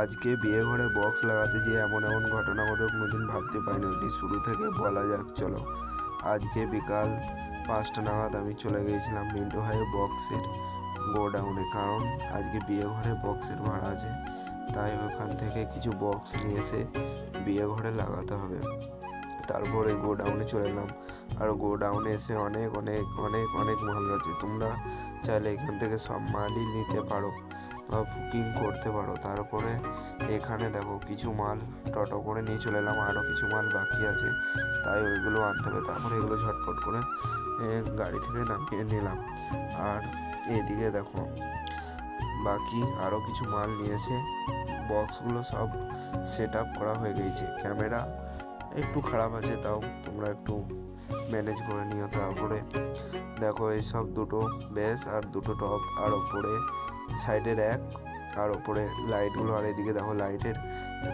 আজকে বিয়ে ঘরে বক্স লাগাতে গিয়ে এমন এমন ঘটনা ঘটে কোনোদিন ভাবতে পারিনি। ওটি শুরু থেকে বলা যাক, চলো। আজকে বিকাল পাঁচটা নাগাদ আমি চলে গিয়েছিলাম মিন্টু ভাইয়ের বক্সের গোডাউনে কারণ আজকে বিয়ে ঘরে বক্সের ভাড়া আছে। তাই ওখান থেকে কিছু বক্স নিয়ে এসে বিয়ে ঘরে লাগাতে হবে। তারপরে গোডাউনে চলে এলাম। আর গোডাউনে এসে অনেক অনেক অনেক অনেক মাল রয়েছে। তোমরা চাইলে এখান থেকে সব মালই নিতে পারো। বুকিং করতে পারো। তারপরে এখানে দেখো কিছু মাল টোটো করে নিয়ে চলে এলাম আরও কিছু মাল বাকি আছে। তাই ওইগুলো আনতে হবে। তারপরে এগুলো ঝটপট করে গাড়ি থেকে নামিয়ে নিলাম। আর এদিকে দেখো, বাকি আরও কিছু মাল নিয়েছে। বক্সগুলো সব সেট আপ করা হয়ে গেছে। ক্যামেরা একটু খারাপ আছে, তাও তোমরা একটু ম্যানেজ করে নিও। তারপরে দেখো, এই সব দুটো বেস আর দুটো টপ আর ওপরে সাইডের এক, আর ওপরে লাইটগুলো, আর এদিকে দেখো লাইটের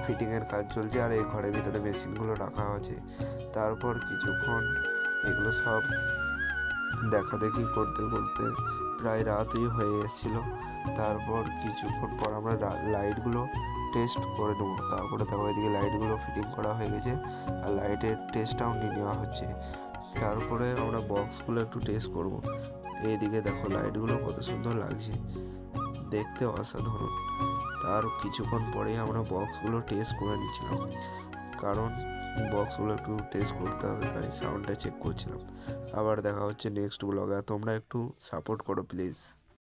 ফিটিংয়ের কাজ চলছে, আর এই ঘরের ভিতরে মেশিনগুলো রাখা আছে। তারপর কিছুক্ষণ এগুলো সব দেখা দেখি করতে করতে প্রায় রাতই হয়ে এসেছিল। তারপর কিছুক্ষণ পর আমরা লাইটগুলো টেস্ট করে নেব। তারপরে দেখো এদিকে লাইটগুলো ফিটিং করা হয়ে গেছে, আর লাইটের টেস্টটাও নিয়ে নেওয়া হচ্ছে। তারপরে আমরা বক্সগুলো একটু টেস্ট করব। এইদিকে দেখো লাইটগুলো কত সুন্দর লাগছে। দেখতে অসাধারণ। তার কিছুক্ষণ পরেই আমরা বক্সগুলো টেস্ট করে নিয়েছিলাম কারণ বক্সগুলো একটু টেস্ট করতে হবে, তাই সাউন্ডটা চেক করছিলাম। আবার দেখা হচ্ছে নেক্সট ব্লগে তোমরা একটু সাপোর্ট করো প্লিজ